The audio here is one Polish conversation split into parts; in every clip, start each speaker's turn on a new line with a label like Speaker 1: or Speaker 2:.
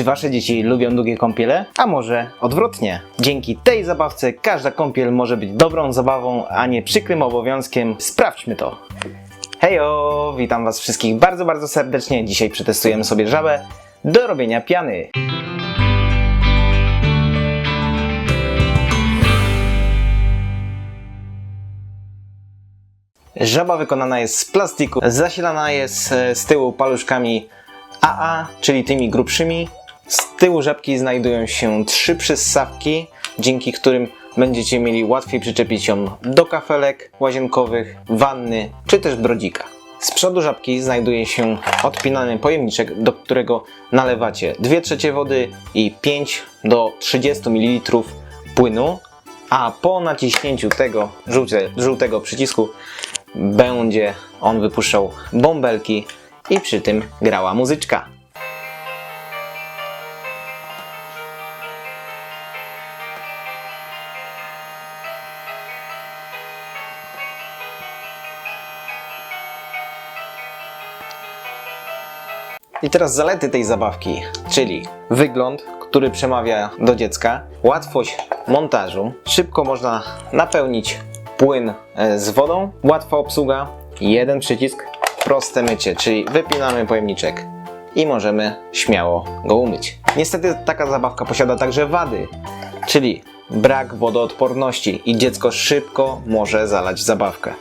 Speaker 1: Czy wasze dzieci lubią długie kąpiele? A może odwrotnie? Dzięki tej zabawce każda kąpiel może być dobrą zabawą, a nie przykrym obowiązkiem. Sprawdźmy to. Hejo, witam was wszystkich bardzo, bardzo serdecznie. Dzisiaj przetestujemy sobie żabę do robienia piany. Żaba wykonana jest z plastiku, zasilana jest e, z tyłu paluszkami AA, czyli tymi grubszymi. Tyłu żabki znajdują się trzy przyssawki, dzięki którym będziecie mieli łatwiej przyczepić ją do kafelek łazienkowych, wanny czy też brodzika. Z przodu żabki znajduje się odpinany pojemniczek, do którego nalewacie 2 trzecie wody i 5 do 30 ml płynu, a po naciśnięciu tego żółte, żółtego przycisku będzie on wypuszczał bąbelki i przy tym grała muzyczka. I teraz zalety tej zabawki, czyli wygląd, który przemawia do dziecka, łatwość montażu, szybko można napełnić płyn e, z wodą, łatwa obsługa, jeden przycisk, proste mycie, czyli wypinamy pojemniczek i możemy śmiało go umyć. Niestety taka zabawka posiada także wady, czyli brak wodoodporności i dziecko szybko może zalać zabawkę.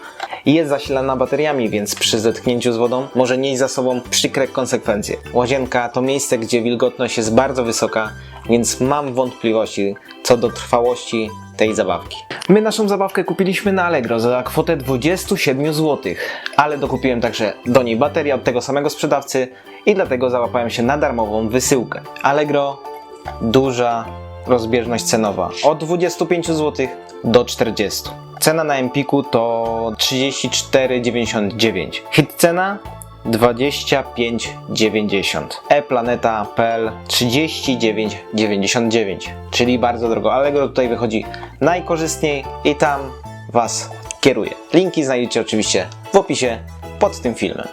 Speaker 1: Jest zasilana bateriami, więc przy zetknięciu z wodą może nieść za sobą przykre konsekwencje. Łazienka to miejsce, gdzie wilgotność jest bardzo wysoka, więc mam wątpliwości co do trwałości tej zabawki. My naszą zabawkę kupiliśmy na Allegro za kwotę 27 zł, ale dokupiłem także do niej baterię od tego samego sprzedawcy i dlatego załapałem się na darmową wysyłkę. Allegro duża rozbieżność cenowa od 25 zł do 40. Cena na Empiku to 34,99. Hit cena 25,90. e-planeta.pl 39,99. Czyli bardzo drogo. Allegro tutaj wychodzi najkorzystniej i tam Was kieruje. Linki znajdziecie oczywiście w opisie pod tym filmem.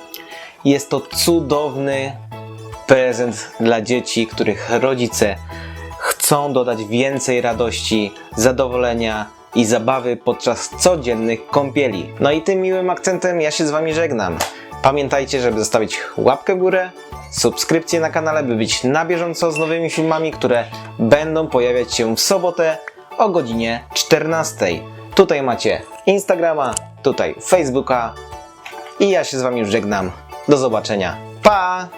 Speaker 1: Jest to cudowny prezent dla dzieci, których rodzice chcą dodać więcej radości, zadowolenia i zabawy podczas codziennych kąpieli. No i tym miłym akcentem ja się z Wami żegnam. Pamiętajcie, żeby zostawić łapkę w górę, subskrypcję na kanale, by być na bieżąco z nowymi filmami, które będą pojawiać się w sobotę o godzinie 14. Tutaj macie Instagrama, tutaj Facebooka i ja się z Wami żegnam. Do zobaczenia. Pa!